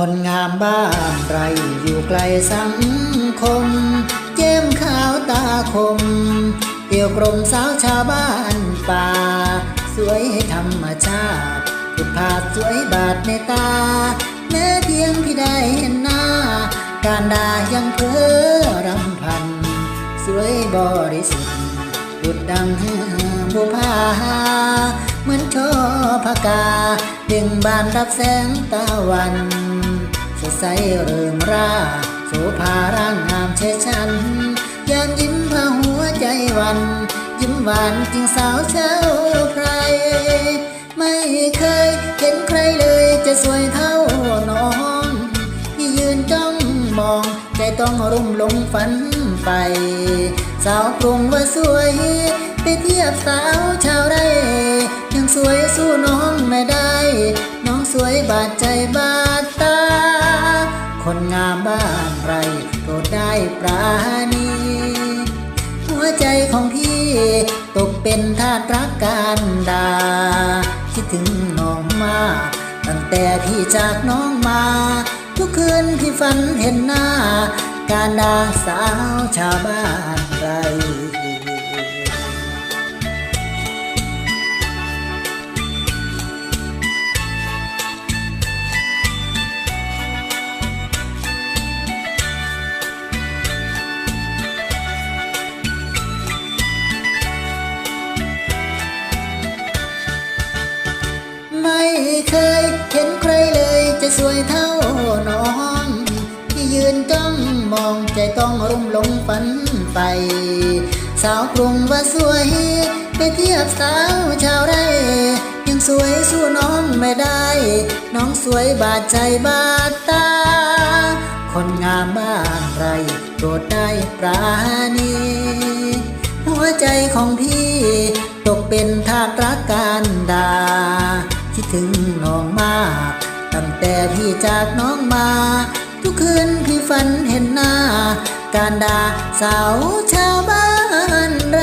คนงามบ้านไรอยู่ไกลสังคม เจ้มขาวตาคมเตี่ยวกรมสาวชาวบ้านป่า สวยธรรมชาติสุภาสวยบาดในตา แม้เพียงพี่ได้เห็นหน้า การดายังเพ้อรำพัน สวยบริสุทธิ์ดุดดังบุพาเหมือนช่อพกาเบ่งบานรับแสงตะวัน สดใสเริงร่าโสภาร่างงามเชยชันยามยิ้มพาหัวใจวัน ยิ้มหวานจริงสาวเช้าใคร ไม่เคยเห็นใครเลยจะสวยเท่าน้องที่ยืนจ้องมองใจต้องรุ่มหลงฝันไป สาวกรุงว่าสวย ไปเทียบสาวชาวไร่ยังสวยสู้น้องไม่ได้ น้องสวยบาดใจบาดตา คนงามบ้านไรโปรดได้ปราณีหัวใจของพี่ตกเป็นทาสรักการดา คิดถึงน้องมากตั้งแต่พี่จากน้องมา ทุกคืนพี่ฝันเห็นหน้า การดาสาวชาวบ้านไร เคยเห็นใครเลยจะสวยเท่าน้อง ที่ยืนจ้องมองใจต้องรุ่มหลงฝันไป สาวกรุงว่าสวย ไปเทียบสาวชาวไร่ยังสวยสู้น้องไม่ได้ น้องสวยบาดใจบาดตา คนงามบ้านไรโปรดได้ปราณีหัวใจของพี่ ตกเป็นทาสรักการดา คิดถึงน้องมาก ตั้งแต่พี่จากน้องมา ทุกคืนพี่ฝันเห็นหน้า การดาสาวชาวบ้านไร